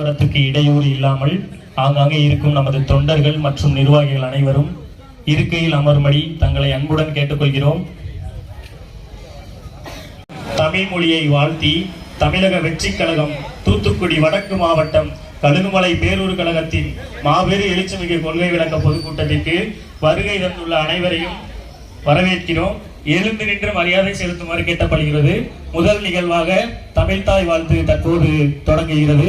போக்குவரத்துக்கு இடையூறு இல்லாமல் ஆங்காங்கே இருக்கும் நமது தொண்டர்கள் மற்றும் நிர்வாகிகள் அனைவரும் இருக்கையில் அமர்மடி தங்களை அன்புடன் கேட்டுக்கொள்கிறோம். தமிழ் மொழியை வாழ்த்தி தமிழக வெற்றி கழகம் தூத்துக்குடி வடக்கு மாவட்டம் கழுகுமலை பேரூர் கழகத்தின் மாபெரு எழுச்சிமிகு கொள்கை விளக்க பொதுக்கூட்டத்திற்கு வருகை தந்துள்ள அனைவரையும் வரவேற்கிறோம். எழுந்து நின்று மரியாதை செலுத்துமாறு கேட்டப்படுகிறது. முதல் நிகழ்வாக தமிழ்தாய் வாழ்த்து தற்போது தொடங்குகிறது.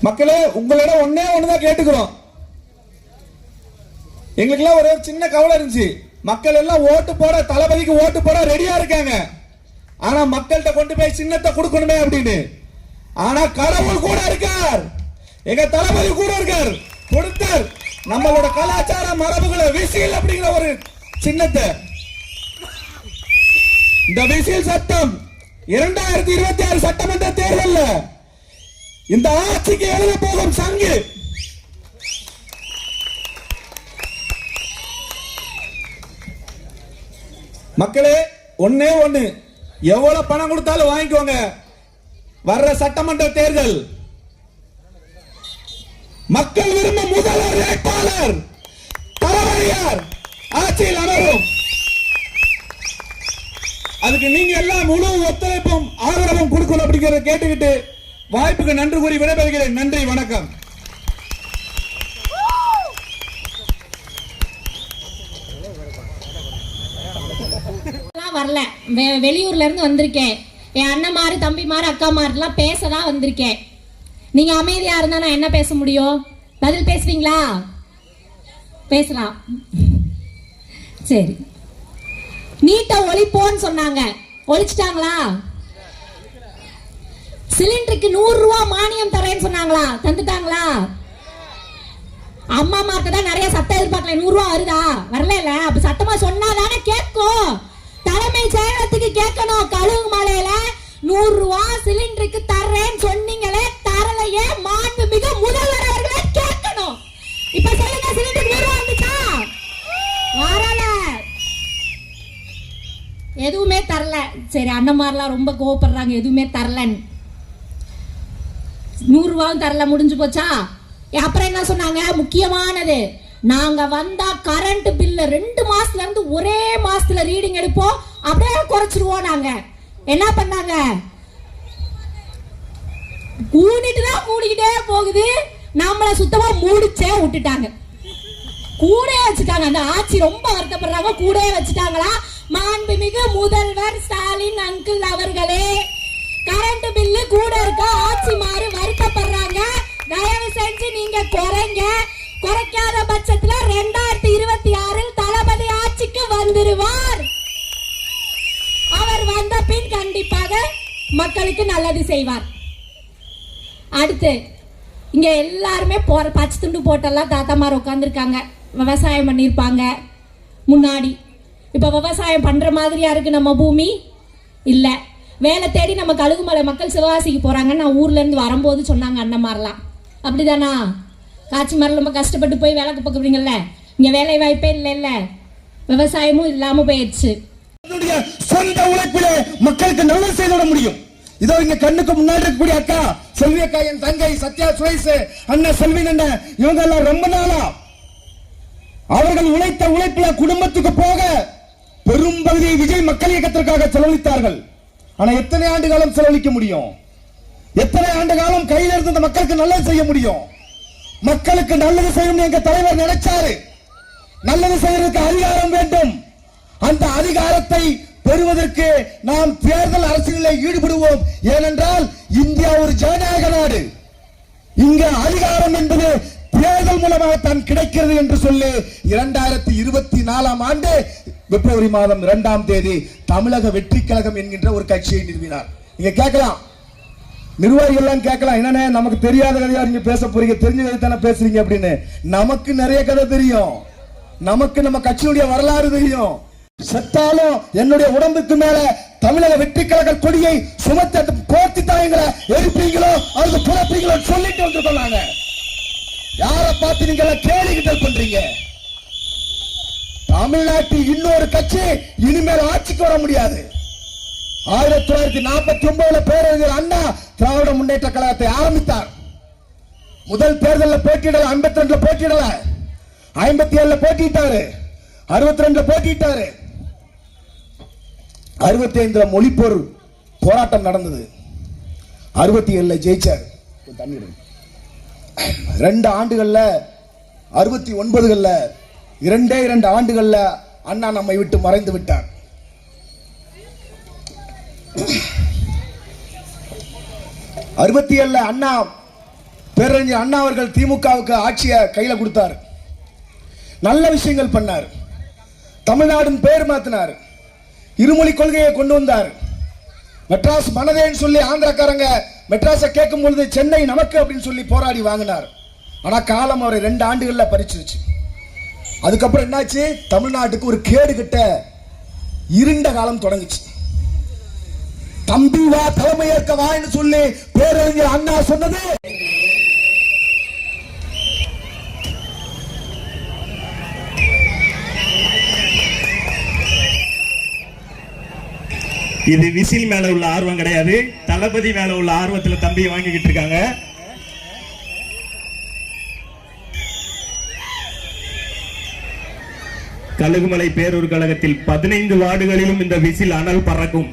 மக்களே உங்களிடம் ஒன்னே ஒண்ணுதான் கேட்டுக்கிறோம். எங்களுக்கெல்லாம் ஒரு சின்ன கவலை இருந்துச்சு. மக்கள் எல்லாம் ஓட்டு போட தளபதிக்கு ஓட்டு போட ரெடியா இருக்காங்க. ஆனா மக்கள்கிட்ட கொண்டு போய் சின்னத்தை கொடுக்கணுமே அப்படின்னு. ஆனா கடவுள் கூட இருக்கார். எங்க தளபதி கூட இருக்கார். கொடுத்தார். நம்மளோட கலாச்சார மரபுகளை விசில் அப்படிங்கிற ஒரு சின்னத்தை. இந்த விசில் சட்டம் இரண்டாயிரத்தி இருபத்தி ஆறு சட்டமன்ற தேர்தல்ல இந்த ஆட்சிக்கு எழுத போகும் சங்கு. மக்களே ஒண்ணே ஒண்ணு. எவ்வளவு பணம் கொடுத்தாலும் வாங்கிக்கோங்க. வர்ற சட்டமன்ற தேர்தல். மக்கள் விரும்பும் முதல்வர் வேட்பாளர் தளபதியார் ஆட்சியில் அமரும். அதுக்கு நீங்க எல்லாம் முழு ஒத்துழைப்பும் ஆதரவும் கொடுக்கணும் அப்படிங்கறத கேட்டுக்கிட்டு வாய்ப்புக்கு நன்றி கூறி விடைபெறுகிறேன். நன்றி வணக்கம். வரல. வெ- வெளியூர்ல இருந்து வந்திருக்கேன். என் அண்ணன்மாரு தம்பிமாரு அக்கா மாறுலாம் பேசதான் வந்திருக்கேன். நீங்க அமைதியா இருந்தா நான் என்ன பேச முடியும்? பதில் பேசுவீங்களா பேசலாம். சரி. நீட்டை ஒழிப்போன்னு சொன்னாங்க. ஒழிச்சிட்டாங்களா? சிலிண்டருக்கு நூறு ரூபா மானியம் தரேன்னு சொன்னாங்களா? தந்துட்டாங்களா? அம்மா மார்க்கு தான் நிறைய சத்தம் எதிர்பார்க்கல. நூறு ரூபா வருதா? வரல அப்ப சட்டமா சொன்னாதானே கேட்கும். தலைமை செயலகத்துக்கு கேட்கணும். கழுவு மலையில நூறு ரூபா சிலிண்டருக்கு தர்றேன்னு சொன்னீங்களே தரலையே. மாண்பு மிக முதல்வர் அவர்களே கேட்கணும். இப்ப சொல்லுங்க சிலிண்டருக்கு நூறு ரூபா வந்துச்சா? வரல. எதுவுமே தரல. சரி அண்ணன்மாரெல்லாம் ரொம்ப கோவப்படுறாங்க. எதுவுமே தரலன்னு. நூறு ரூபாவும் தரல முடிஞ்சு போச்சா? அப்புறம் என்ன சொன்னாங்க? முக்கியமானது நாங்க வந்தா கரண்ட் பில்ல ரெண்டு மாசத்துல இருந்து ஒரே மாசத்துல ரீடிங் எடுப்போம் அப்படியே குறைச்சிருவோம் நாங்க. என்ன பண்ணாங்க? கூடிட்டு தான் மூடிக்கிட்டே போகுது. நம்மள சுத்தமா மூடிச்சே விட்டுட்டாங்க. கூட வச்சுட்டாங்க. அந்த ஆட்சி ரொம்ப வருத்தப்படுறாங்க கூட வச்சுட்டாங்களா? மாண்புமிகு முதல்வர் ஸ்டாலின் அங்கிள் அவர்களே. கரண்ட் பில்லு கூட கண்டிப்பாக மக்களுக்கு நல்லது செய்வார். அடுத்து இங்க எல்லாருமே போற பச்சை துண்டு போட்டெல்லாம் தாத்தாமார் உட்காந்துருக்காங்க விவசாயம் பண்ணியிருப்பாங்க முன்னாடி. இப்போ விவசாயம் பண்ற மாதிரியா இருக்கு நம்ம பூமி? இல்லை. வேலை தேடி நம்ம கழுகுமலை மக்கள் சிவகாசிக்கு போறாங்கன்னு நான் ஊர்ல இருந்து வரும்போது சொன்னாங்க அண்ணன் மாதிரிலாம் அப்படிதானா? காட்சி மாதிரி ரொம்ப கஷ்டப்பட்டு போய் வேலைக்கு பார்க்குறீங்கல்ல இங்க வேலை வாய்ப்பே இல்லை இல்ல விவசாயமும் இல்லாம போயிடுச்சு. சொந்த உழைப்பிலே மக்களுக்கு நல்லது செய்துவிட முடியும். இதோ இங்க கண்ணுக்கு முன்னாடி இருக்கக்கூடிய அக்கா செல்வி அக்கா என் தங்கை சத்யா சுரேஷ் அண்ணன் செல்வின் அண்ணன் இவங்க எல்லாம் ரொம்ப நாளா அவர்கள் உழைத்த உழைப்பில குடும்பத்துக்கு போக பெரும் பகுதியை விஜய் மக்கள் இயக்கத்திற்காக செலவழித்தார்கள். ஆனா எத்தனை ஆண்டு காலம் செலவழிக்க முடியும்? எத்தனை ஆண்டு காலம் கையில் இருந்து இந்த மக்களுக்கு நல்லது செய்ய முடியும்? மக்களுக்கு நல்லது செய்யணும் எங்க தலைவர் நினைச்சாரு. நல்லது செய்யறதுக்கு அதிகாரம் வேண்டும். அந்த அதிகாரத்தை பெறுவதற்கு நாம் தேர்தல் அரசியலில் ஈடுபடுவோம். ஏனென்றால் இந்தியா ஒரு ஜனநாயக நாடு. இங்க அதிகாரம் என்பது தேர்தல் மூலமாக தான் கிடைக்கிறது என்று சொல்லி இரண்டாயிரத்தி இருபத்தி நாலாம் ஆண்டு பிப்ரவரி மாதம் இரண்டாம் தேதி தமிழக வெற்றி கழகம் என்கின்ற ஒரு கட்சியை நிறுவினார். நீங்க கேட்கலாம். நிர்வாகிகள் எல்லாம் கேட்கலாம். என்னென்ன நமக்கு தெரியாத கதையா நீங்க பேச போறீங்க? தெரிஞ்ச கதை தானே பேசுறீங்க அப்படின்னு. நமக்கு நிறைய கதை தெரியும். நமக்கு நம்ம கட்சியுடைய வரலாறு தெரியும். செத்தாலும் என்னுடைய உடம்புக்கு மேல தமிழக வெற்றி கழக கொடியை சுமத்த கோர்த்தி தாயங்களை எரிப்பீங்களோ அல்லது புறப்பீங்களோ சொல்லிட்டு வந்து நாங்க யார பார்த்து நீங்க கேலி கிண்டல் பண்றீங்க? தமிழ்நாட்டில் இன்னொரு கட்சி இனிமேல் ஆட்சிக்கு வர முடியாது. ஆயிரத்தி தொள்ளாயிரத்தி நாற்பத்தி ஒன்பதுல பேரறிஞர் அண்ணா திராவிட முன்னேற்ற கழகத்தை ஆரம்பித்தார். முதல் தேர்தலில் போட்டியிடல ஐம்பத்தி ரெண்டுல போட்டியிடல. ஐம்பத்தி ஏழுல போட்டிட்டாரு அறுபத்தி ரெண்டுல போட்டிட்டாரு அறுபத்தி ஐந்துல மொழிப்போர் போராட்டம் நடந்தது. அறுபத்தி ஏழுல ஜெயிச்சார். தண்ணி ரெண்டு ஆண்டுகள்ல அறுபத்தி ஒன்பதுகள்ல இரண்டே இரண்டு ஆண்டுகள்ல அண்ணா நம்மை விட்டு மறைந்து விட்டார். அறுபத்தி ஏழுல அண்ணா பேரறிஞர் அண்ணா அவர்கள் திமுகவுக்கு ஆட்சியை கையில கொடுத்தார். நல்ல விஷயங்கள் பண்ணார். தமிழ்நாடும் பேர் மாத்தினார். இருமொழி கொள்கையை கொண்டு வந்தார். மெட்ராஸ் மனதேன்னு சொல்லி ஆந்திரக்காரங்க மெட்ராஸை கேட்கும் பொழுது சென்னை நமக்கு அப்படின்னு சொல்லி போராடி வாங்கினார். ஆனா காலம் அவரை ரெண்டு ஆண்டுகள்ல பறிச்சிருச்சு. அதுக்கப்புறம் என்னாச்சு? தமிழ்நாட்டுக்கு ஒரு கேடு கிட்ட இருண்ட காலம் தொடங்குச்சு. தம்பி வா தலைமையேற்க வான்னு சொல்லி பேரறிஞர் அண்ணா சொன்னது. இது விசில் மேல உள்ள ஆர்வம் கிடையாது. தளபதி மேல உள்ள ஆர்வத்துல தம்பியை வாங்கிக்கிட்டு இருக்காங்க. கழுகுமலை பேரூர் கழகத்தில் பதினைந்து வார்டுகளிலும் இந்த விசில் அனல் பறக்கும்.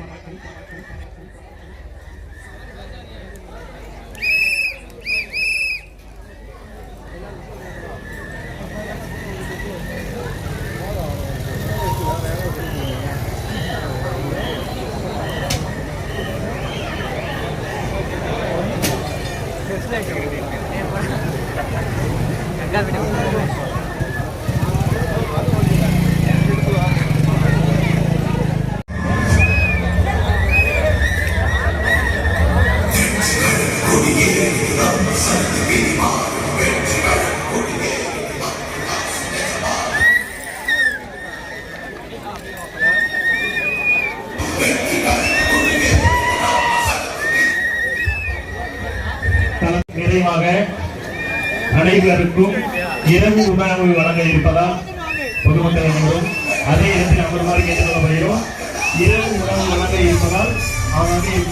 நிறைவாக அனைவருக்கும் இரவு உணவு வழங்க இருப்பதால் பொதுமக்கள் அனைவரும் அதே இடத்தில் அமருமாறு கேட்டுக்கொள்ளப்படுகிறோம். இரவு உணவு வழங்க இருப்பதால் அவர்கள்